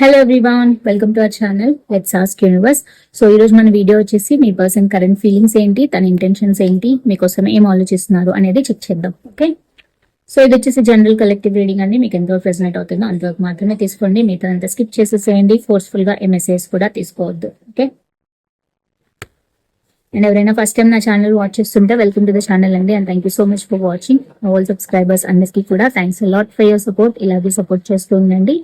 Hello everyone welcome to our channel let's ask universe so ఈ రోజు మన video వచ్చేసి మీ పర్సన్ కరెంట్ ఫీలింగ్స్ ఏంటి తన ఇంటెన్షన్స్ ఏంటి మీకోసం ఏం ఆలోచిస్తున్నారు అనేది చెక్ చేద్దాం ఓకే సో ఇది వచ్చేసి జనరల్ కలెక్టివ్ రీడింగ్ అండి. మీకు ఎంతో ప్రెసెంట్ అవుతుందో అంతవరకు మాత్రమే తీసుకోండి. మిగతా అంతా స్కిప్ చేసేసేయండి. ఫోర్స్ఫుల్గా ఎంఎస్ఏస్ కూడా తీసుకోవద్దు ఓకే అండ్ ఎవరైనా ఫస్ట్ టైం నా ఛానల్ వాచ్ చేస్తుంటే వెల్కమ్ టు ద ఛానల్ అండి. And thank you so much for watching all subscribers అందరికీ కూడా thanks lot for your support ఇలాగే సపోర్ట్ చేస్తూ ఉండండి.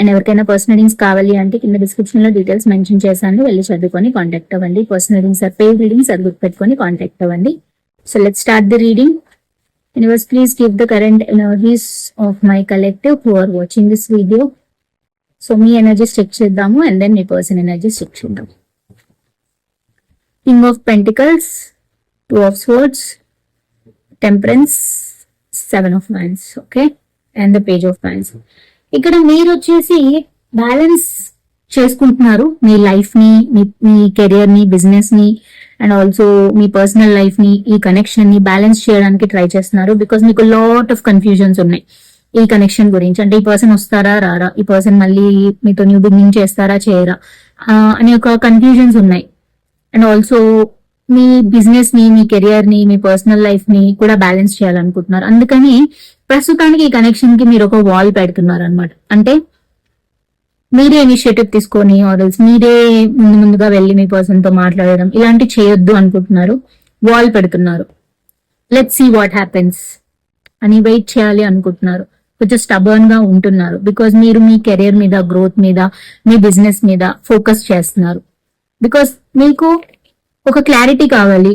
అండ్ ఎవరికైనా పర్సనల్ రీడింగ్స్ కావాలి అంటే కింద డిస్క్రిప్షన్లో డీటెయిల్స్ మెన్షన్ చేశాను. వెళ్ళి చదువుకొని కాంటాక్ట్ అవ్వండి. Personal readings or paid readings అది గుర్తుపెట్టుకొని కాంటాక్ట్ అవ్వండి. So let start the reading universe please give the current energies of my collective who are watching this video so me energies check చేద్దాము and then మీ person energies check చేద్దాం king of pentacles two of swords temperance seven of wands okay and the page of wands ఇక్కడ మీరు వచ్చేసి balance చేసుకుంటున్నారు. మీ లైఫ్ని మీ మీ కెరియర్ని బిజినెస్ని అండ్ ఆల్సో మీ పర్సనల్ లైఫ్ని ఈ కనెక్షన్ని బ్యాలెన్స్ చేయడానికి ట్రై చేస్తున్నారు. బికాస్ మీకు లాట్ ఆఫ్ కన్ఫ్యూజన్స్ ఉన్నాయి ఈ కనెక్షన్ గురించి. అంటే ఈ పర్సన్ వస్తారా రారా? ఈ పర్సన్ మళ్ళీ మీతో న్యూ బిగినింగ్ చేస్తారా చేయరా? అనే ఒక కన్ఫ్యూజన్స్ ఉన్నాయి. అండ్ ఆల్సో మీ బిజినెస్ని మీ కెరియర్ని మీ పర్సనల్ లైఫ్ని కూడా బ్యాలెన్స్ చేయాలనుకుంటున్నారు. అందుకని ప్రస్తుతానికి ఈ కనెక్షన్కి మీరు ఒక వాల్ పెడుతున్నారు అనమాట అంటే మీరే ఇనిషియేటివ్ తీసుకొని ఆర్డర్స్ మీరే ముందు ముందుగా వెళ్ళి మీ పర్సన్తో మాట్లాడడం ఇలాంటి చేయొద్దు అనుకుంటున్నారు. వాల్ పెడుతున్నారు. లెట్ సీ వాట్ హ్యాపెన్స్ అని వెయిట్ చేయాలి అనుకుంటున్నారు. కొంచెం స్టబర్న్గా ఉంటున్నారు. బికాజ్ మీరు మీ కెరీర్ మీద గ్రోత్ మీద మీ బిజినెస్ మీద ఫోకస్ చేస్తున్నారు. బికాస్ మీకు ఒక క్లారిటీ కావాలి.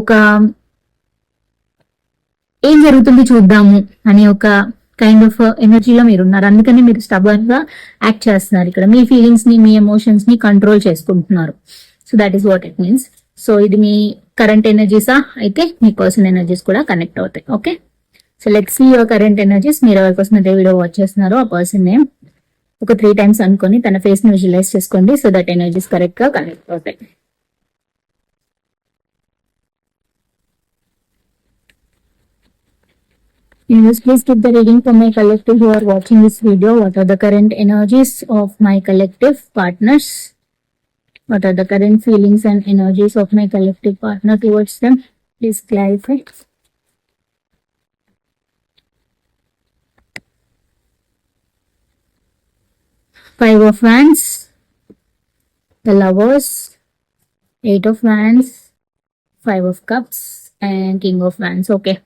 ఒక ఏం జరుగుతుంది చూద్దాము అని ఒక కైండ్ ఆఫ్ ఎనర్జీలో మీరు ఉన్నారు అందుకని మీరు స్టబర్న్గా యాక్ట్ చేస్తున్నారు ఇక్కడ. మీ ఫీలింగ్స్ని మీ ఎమోషన్స్ని కంట్రోల్ చేసుకుంటున్నారు. So that is what it means so ఇది మీ కరెంట్ ఎనర్జీసా అయితే మీ పర్సనల్ ఎనర్జీస్ కూడా కనెక్ట్ అవుతాయి. Okay so let's see your current energies మీరు ఎవరికోసం అయితే వీడియో వాచ్ చేస్తున్నారో ఆ పర్సన్ నేమ్ ఒక త్రీ టైమ్స్ అనుకొని తన ఫేస్ని విజువలైజ్ చేసుకోండి. సో దట్ ఎనర్జీస్ కరెక్ట్గా కనెక్ట్ అవుతాయి. Please keep the reading for my collective who are watching this video. What are the current energies of my collective partners? What are the current feelings and energies of my collective partner towards them? Please clarify. Five of Wands, the Lovers, Eight of Wands, Five of Cups, and King of Wands. Okay.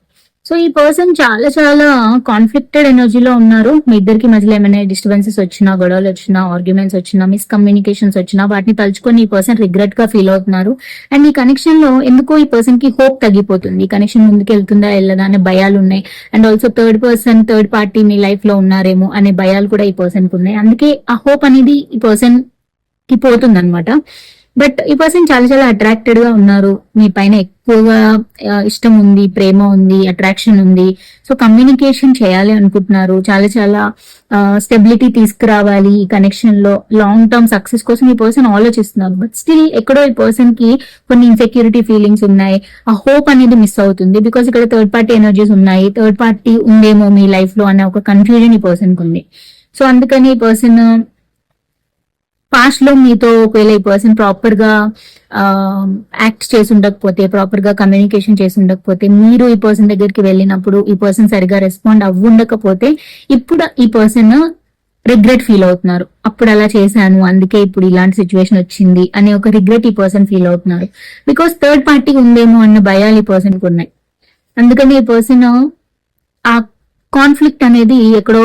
So ఈ person చాలా చాలా conflicted ఎనర్జీలో ఉన్నారు. మీ ఇద్దరికి మధ్యలో ఏమైనా disturbances వచ్చినా గొడవలు వచ్చినా ఆర్గ్యుమెంట్స్ వచ్చినా మిస్కమ్యూనికేషన్స్ వచ్చినా వాటిని తలుచుకొని ఈ పర్సన్ రిగ్రెట్గా ఫీల్ అవుతున్నారు. అండ్ ఈ కనెక్షన్లో ఎందుకో ఈ పర్సన్కి హోప్ తగ్గిపోతుంది. ఈ కనెక్షన్ ముందుకు వెళ్తుందా వెళ్ళదా అనే భయాలు ఉన్నాయి. And also third person third party మీ లైఫ్లో ఉన్నారేమో అనే భయాలు కూడా ఈ పర్సన్కి ఉన్నాయి. అందుకే ఆ హోప్ అనేది ఈ పర్సన్కి పోతుంది అనమాట బట్ ఈ పర్సన్ చాలా చాలా అట్రాక్టెడ్గా ఉన్నారు. మీ పైన ఎక్కువగా ఇష్టం ఉంది ప్రేమ ఉంది అట్రాక్షన్ ఉంది. సో కమ్యూనికేషన్ చేయాలి అనుకుంటున్నారు. చాలా చాలా స్టెబిలిటీ తీసుకురావాలి ఈ కనెక్షన్లో. లాంగ్ టర్మ్ సక్సెస్ కోసం ఈ పర్సన్ ఆలోచిస్తున్నారు. బట్ స్టిల్ ఎక్కడో ఈ పర్సన్కి కొన్ని ఇన్సెక్యూరిటీ ఫీలింగ్స్ ఉన్నాయి. ఆ హోప్ అనేది మిస్ అవుతుంది బికాస్ ఇక్కడ థర్డ్ పార్టీ ఎనర్జీస్ ఉన్నాయి. థర్డ్ పార్టీ ఉందేమో మీ లైఫ్లో అనే ఒక కన్ఫ్యూజన్ ఈ పర్సన్కి ఉంది. సో అందుకని ఈ పర్సన్ పాస్ట్లో మీతో ఒకవేళ ఈ పర్సన్ ప్రాపర్గా యాక్ట్ చేసి ఉండకపోతే ప్రాపర్గా కమ్యూనికేషన్ చేసి ఉండకపోతే మీరు ఈ పర్సన్ దగ్గరికి వెళ్ళినప్పుడు ఈ పర్సన్ సరిగా రెస్పాండ్ అవ్వుండకపోతే ఇప్పుడు ఈ పర్సన్ రిగ్రెట్ ఫీల్ అవుతున్నారు. అప్పుడు అలా చేశాను అందుకే ఇప్పుడు ఇలాంటి సిచ్యువేషన్ వచ్చింది అనే ఒక రిగ్రెట్ ఈ పర్సన్ ఫీల్ అవుతున్నారు. బికాస్ థర్డ్ పార్టీ ఉందేమో అన్న భయాలు ఈ పర్సన్ ఉన్నాయి. అందుకని ఈ పర్సన్ ఆ కాన్ఫ్లిక్ట్ అనేది ఎక్కడో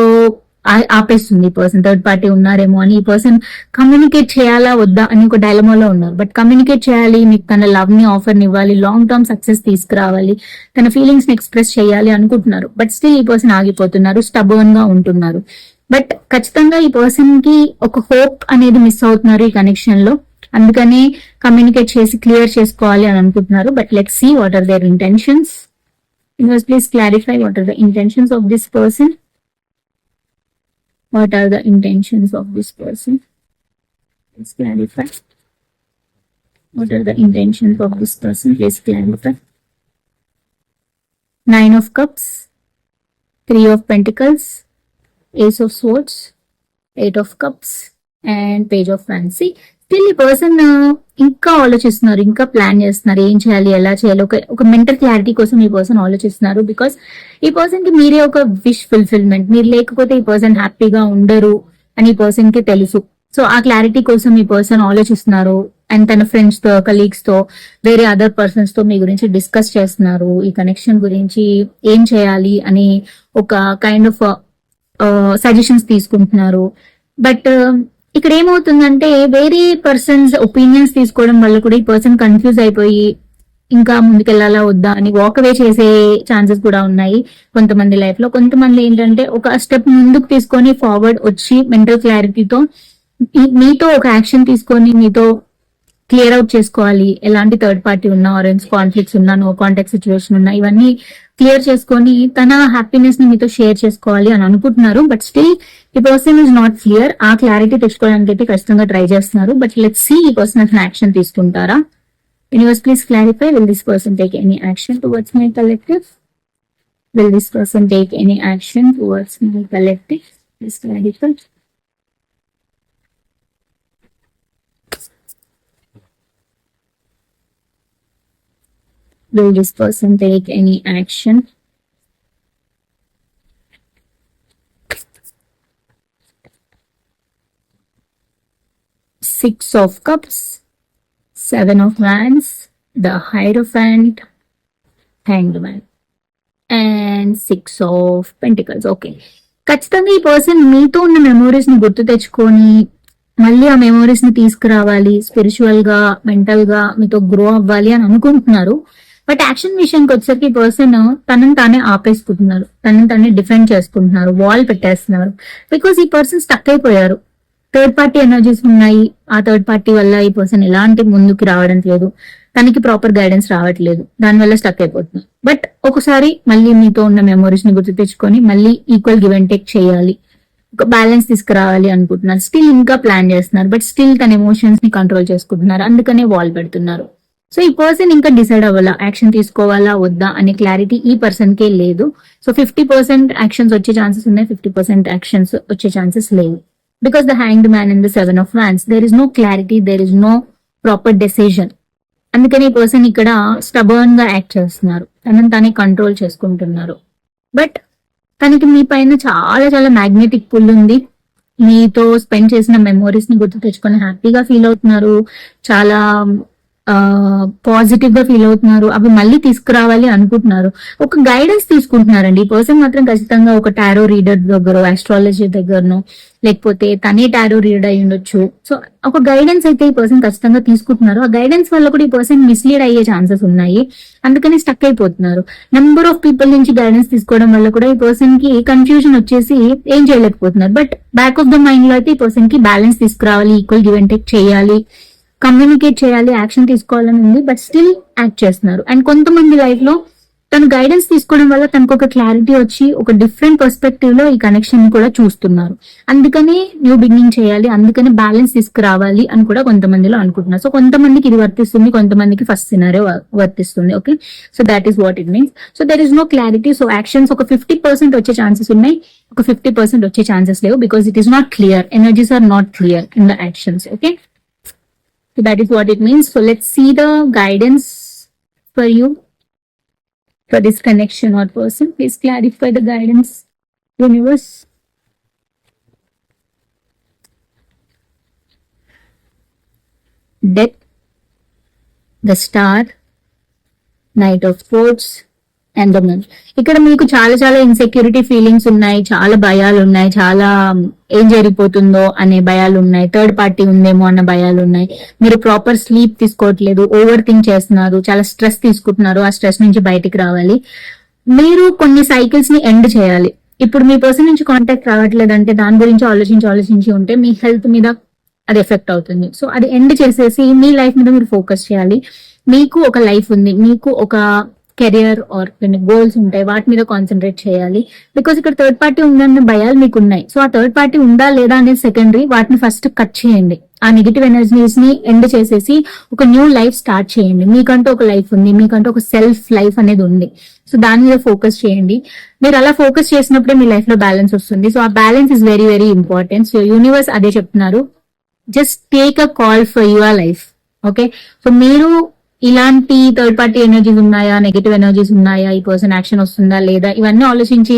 ఆపేస్తుంది. ఈ పర్సన్ థర్డ్ పార్టీ ఉన్నారేమో అని ఈ పర్సన్ కమ్యూనికేట్ చేయాలా వద్దా అని ఒక డైలమాలో ఉన్నారు. బట్ కమ్యూనికేట్ చేయాలి మీకు తన లవ్ని ఆఫర్ని ఇవ్వాలి లాంగ్ టర్మ్ సక్సెస్ తీసుకురావాలి తన ఫీలింగ్స్ని ఎక్స్ప్రెస్ చేయాలి అనుకుంటున్నారు. బట్ స్టిల్ ఈ పర్సన్ ఆగిపోతున్నారు స్టబర్న్గా ఉంటున్నారు. బట్ ఖచ్చితంగా ఈ పర్సన్కి ఒక హోప్ అనేది మిస్ అవుతున్నారు ఈ కనెక్షన్లో. అందుకని కమ్యూనికేట్ చేసి క్లియర్ చేసుకోవాలి అని అనుకుంటున్నారు. But let see what are their intentions please clarify what are the intentions of this person. what are the intentions of this person? Please clarify. What are the intentions of this person? Please clarify. Nine of cups three of pentacles ace of swords eight of cups and page of fancy. Still ఈ person ఇంకా ఆలోచిస్తున్నారు ఇంకా plan చేస్తున్నారు ఏం చేయాలి ఎలా చేయాలి ఒక ఒక మెంటల్ క్లారిటీ కోసం ఈ పర్సన్ ఆలోచిస్తున్నారు బికాస్ ఈ పర్సన్కి మీరే ఒక విష్ ఫుల్ఫిల్మెంట్ మీరు లేకపోతే ఈ పర్సన్ హ్యాపీగా ఉండరు అని ఈ పర్సన్కి తెలుసు. సో ఆ క్లారిటీ కోసం ఈ పర్సన్ ఆలోచిస్తున్నారు అండ్ తన ఫ్రెండ్స్తో కలీగ్స్తో వేరే అదర్ పర్సన్స్తో మీ గురించి డిస్కస్ చేస్తున్నారు ఈ కనెక్షన్ గురించి ఏం చేయాలి అని ఒక కైండ్ ఆఫ్ సజెషన్స్ తీసుకుంటున్నారు. బట్ ఇక్కడ ఏమవుతుందంటే వేరే పర్సన్స్ ఒపీనియన్స్ తీసుకోవడం వల్ల కూడా ఈ పర్సన్ కన్ఫ్యూజ్ అయిపోయి ఇంకా ముందుకెళ్ళాలా వద్దా అని వాక్ అవే చేసే ఛాన్సెస్ కూడా ఉన్నాయి కొంతమంది లైఫ్లో. కొంతమంది ఏంటంటే ఒక స్టెప్ ముందుకు తీసుకొని ఫార్వర్డ్ వచ్చి మెంటల్ క్లారిటీతో మీతో ఒక యాక్షన్ తీసుకొని మీతో క్లియర్ అవుట్ చేసుకోవాలి. ఎలాంటి థర్డ్ పార్టీ ఉన్నా ఆరెంజ్ కాన్ఫ్లిక్ట్స్ ఉన్నా నో కాంటాక్ట్ సిచ్యువేషన్ ఉన్నా ఇవన్నీ క్లియర్ చేసుకొని తన హ్యాపీనెస్ని మీతో షేర్ చేసుకోవాలి అని అనుకుంటున్నారు. బట్ స్టిల్ ఈ పర్సన్ ఇస్ నాట్ క్లియర్. ఆ క్లారిటీ తెచ్చుకోవడానికి అయితే ఖచ్చితంగా ట్రై చేస్తున్నారు. బట్ లెట్ సి ఈ పర్సన్ అసలు యాక్షన్ తీసుకుంటారా? Universe please clarify will this person take any action towards my collective will this person take any action towards my collective please clarify Will this person take any action? Six of Cups, Seven of Wands, the Hierophant, Hanged Man, and Six of Pentacles. Okay. ఖచ్చితంగా ఈ person మీతో ఉన్న మెమోరీస్ని గుర్తు తెచ్చుకొని మళ్ళీ ఆ మెమోరీస్ని తీసుకురావాలి స్పిరిచువల్గా మెంటల్గా మీతో గ్రో అవ్వాలి అని అనుకుంటున్నారు బట్ యాక్షన్ విషయానికి వచ్చేసరికి పర్సన్ తనని తానే ఆపేసుకుంటున్నారు. తనని తానే డిఫెండ్ చేసుకుంటున్నారు. వాల్ పెట్టేస్తున్నారు. బికాస్ ఈ పర్సన్ స్టక్ అయిపోయారు. థర్డ్ పార్టీ ఎనర్జీస్ ఉన్నాయి. ఆ థర్డ్ పార్టీ వల్ల ఈ పర్సన్ ఎలాంటి ముందుకు రావడం లేదు. తనకి ప్రాపర్ గైడెన్స్ రావట్లేదు. దానివల్ల స్టక్ అయిపోతుంది బట్ ఒకసారి మళ్ళీ మీతో ఉన్న మెమోరీస్ని గుర్తు తెచ్చుకొని మళ్ళీ ఈక్వల్ గివ్ అండ్ టేక్ చేయాలి. ఒక బ్యాలెన్స్ తీసుకురావాలి అనుకుంటున్నారు. స్టిల్ ఇంకా ప్లాన్ చేస్తున్నారు. బట్ స్టిల్ తన ఎమోషన్స్ని కంట్రోల్ చేసుకుంటున్నారు. అందుకనే వాల్ పెడుతున్నారు. సో ఈ పర్సన్ ఇంకా డిసైడ్ అవ్వాలా? యాక్షన్ తీసుకోవాలా? వద్దా? అనే క్లారిటీ ఈ పర్సన్ కే లేదు. సో ఫిఫ్టీ పర్సెంట్ యాక్షన్స్ వచ్చే ఛాన్సెస్ ఉన్నాయి. ఫిఫ్టీ పర్సెంట్ యాక్షన్స్ వచ్చే ఛాన్సెస్ లేవు. Because the hanged man in the seven of wands there is no clarity there is no proper decision అందుకని ఈ పర్సన్ ఇక్కడ స్టబర్న్గా యాక్ట్ చేస్తున్నారు. తనని తానే కంట్రోల్ చేసుకుంటున్నారు. బట్ తనకి మీ పైన చాలా చాలా మ్యాగ్నెటిక్ పుల్ ఉంది. మీతో స్పెండ్ చేసిన మెమోరీస్ని గుర్తు తెచ్చుకొని హ్యాపీగా ఫీల్ అవుతున్నారు. చాలా పాజిటివ్గా ఫీల్ అవుతున్నారు అవి మళ్ళీ తీసుకురావాలి అనుకుంటున్నారు. ఒక గైడెన్స్ తీసుకుంటున్నారండి. ఈ పర్సన్ మాత్రం ఖచ్చితంగా ఒక టారో రీడర్ దగ్గర ఆస్ట్రాలజీ దగ్గరను లేకపోతే తనే టారో రీడర్ అయి ఉండొచ్చు. సో ఒక గైడెన్స్ అయితే ఈ పర్సన్ ఖచ్చితంగా తీసుకుంటున్నారు. ఆ గైడెన్స్ వల్ల కూడా ఈ పర్సన్ మిస్లీడ్ అయ్యే ఛాన్సెస్ ఉన్నాయి. అందుకని స్టక్ అయిపోతున్నారు. నెంబర్ ఆఫ్ పీపుల్ నుంచి గైడెన్స్ తీసుకోవడం వల్ల కూడా ఈ పర్సన్కి కన్ఫ్యూజన్ వచ్చేసి ఏం చేయలేకపోతున్నారు. బట్ బ్యాక్ ఆఫ్ ద మైండ్లో అయితే ఈ పర్సన్కి బ్యాలెన్స్ తీసుకురావాలి ఈక్వల్ గివ్ అండ్ టేక్ చేయాలి. కమ్యూనికేట్ చేయాలి యాక్షన్ తీసుకోవాలని ఉంది బట్ స్టిల్ యాక్ట్ చేస్తున్నారు. అండ్ కొంతమంది లైఫ్లో తను గైడెన్స్ తీసుకోవడం వల్ల తనకు ఒక క్లారిటీ వచ్చి ఒక డిఫరెంట్ పర్స్పెక్టివ్లో ఈ కనెక్షన్ కూడా చూస్తున్నారు. అందుకని న్యూ బిగినింగ్ చేయాలి అందుకని బ్యాలెన్స్ తీసుకురావాలి అని కూడా కొంతమందిలో అనుకుంటున్నారు. సో కొంతమందికి ఇది వర్తిస్తుంది కొంతమందికి ఫస్ట్ సినారే వర్తిస్తుంది okay so that is what it means so there is no clarity so actions ఒక ఫిఫ్టీ పర్సెంట్ వచ్చే ఛాన్సెస్ ఉన్నాయి ఒక ఫిఫ్టీ పర్సెంట్ వచ్చే ఛాన్సెస్ లేవు because it is not clear energies are not clear in the actions okay that is what it means. So let's see the guidance for you for this connection or person. Please clarify the guidance, universe. Death, the star, knight of Swords, and moon ఇక్కడ మీకు చాలా చాలా insecurity feelings ఉన్నాయి చాలా భయాలు ఉన్నాయి చాలా ఏం జరిగిపోతుందో అనే భయాలు ఉన్నాయి థర్డ్ పార్టీ ఉందేమో అన్న భయాలు ఉన్నాయి మీరు ప్రాపర్ స్లీప్ తీసుకోవట్లేదు ఓవర్ థింక్ చేస్తున్నారు చాలా స్ట్రెస్ తీసుకుంటున్నారు ఆ స్ట్రెస్ నుంచి బయటికి రావాలి. మీరు కొన్ని సైకిల్స్ని ఎండ్ చేయాలి. ఇప్పుడు మీ పర్సన్ నుంచి కాంటాక్ట్ రావట్లేదు అంటే దాని గురించి ఆలోచించి ఆలోచించి ఉంటే మీ హెల్త్ మీద అది ఎఫెక్ట్ అవుతుంది. సో అది ఎండ్ చేసేసి మీ లైఫ్ మీద మీరు ఫోకస్ చేయాలి. మీకు ఒక లైఫ్ ఉంది. మీకు ఒక కెరియర్ ఆర్ కొన్ని గోల్స్ ఉంటాయి వాటి మీద కాన్సన్ట్రేట్ చేయాలి. బికాస్ ఇక్కడ థర్డ్ పార్టీ ఉందన్న భయాలు మీకు ఉన్నాయి సో ఆ థర్డ్ పార్టీ ఉందా లేదా అనేది సెకండరీ వాటిని ఫస్ట్ కట్ చేయండి. ఆ నెగిటివ్ ఎనర్జీస్ని ఎండ్ చేసేసి ఒక న్యూ లైఫ్ స్టార్ట్ చేయండి. మీకంటూ ఒక లైఫ్ ఉంది మీకంటూ ఒక సెల్ఫ్ లైఫ్ అనేది ఉంది. సో దాని మీద ఫోకస్ చేయండి. మీరు అలా ఫోకస్ చేసినప్పుడే మీ లైఫ్లో బ్యాలెన్స్ వస్తుంది. సో ఆ balance is very very important so universe అదే చెప్తున్నారు. Just take a call for your life okay so మీరు ఇలాంటి థర్డ్ పార్టీ ఎనర్జీస్ ఉన్నాయా? నెగటివ్ ఎనర్జీస్ ఉన్నాయా? ఈ పర్సన్ యాక్షన్ వస్తుందా లేదా? ఇవన్నీ ఆలోచించి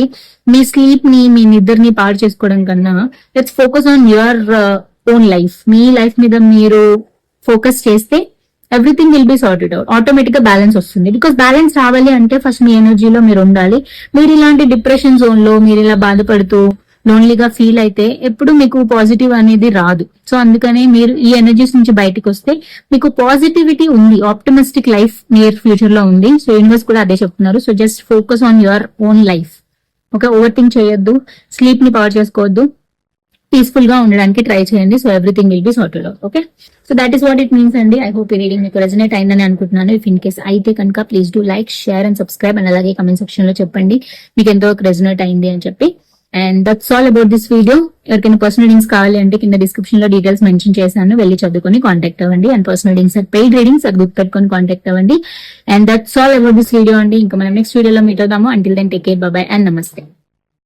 మీ స్లీప్ని మీ నిద్రని పాడు చేసుకోవడం కన్నా let's focus on your own life me life మీద మీరు ఫోకస్ చేస్తే everything will be sorted out ఆటోమేటిక్గా బ్యాలెన్స్ వస్తుంది. బికాస్ బ్యాలెన్స్ రావాలి అంటే ఫస్ట్ మీ ఎనర్జీలో మీరు ఉండాలి. మీరు ఇలాంటి డిప్రెషన్ జోన్లో మీరు ఇలా బాధపడుతూ లోన్లీగా ఫీల్ అయితే ఎప్పుడు మీకు పాజిటివ్ అనేది రాదు. సో అందుకనే మీరు ఈ ఎనర్జీస్ నుంచి బయటకు వస్తే మీకు పాజిటివిటీ ఉంది. ఆప్టమిస్టిక్ లైఫ్ నియర్ ఫ్యూచర్లో ఉంది. సో యూనివర్స్ కూడా అదే చెప్తున్నారు. So just focus on your own life okay over think చేయొద్దు. స్లీప్ని పవర్ చేసుకోవద్దు. పీస్ఫుల్గా ఉండడానికి ట్రై చేయండి. So everything will be sorted out okay so that is what it means అండి. ఐ హోప్ ఈ రీడింగ్ మీకు రెజనేట్ అయిందని అనుకుంటున్నాను. ఇఫ్ ఇన్ కేస్ అయితే కనుక please do like share and subscribe and అలాగే కమెంట్ సెక్షన్లో చెప్పండి. మీకు ఎంతో రెజనేట్ అయింది అని చెప్పి. And that's all about this video ఎవరికైనా పర్సనల్ రీడింగ్స్ కావాలి అంటే కింద డిస్క్రిప్షన్లో డీటెయిల్స్ మెన్షన్ చేశాను. వెళ్ళి చదువుకొని కాంటాక్ట్ అవ్వండి. And personal readings paid readings అది గుర్తుపెట్టుకొని కాంటాక్ట్ అవ్వండి. And that's all about this video అండి. ఇంకా మనం నెక్స్ట్ వీడియోలో మీట్ అవుదాము. Until then take care bye and నమస్తే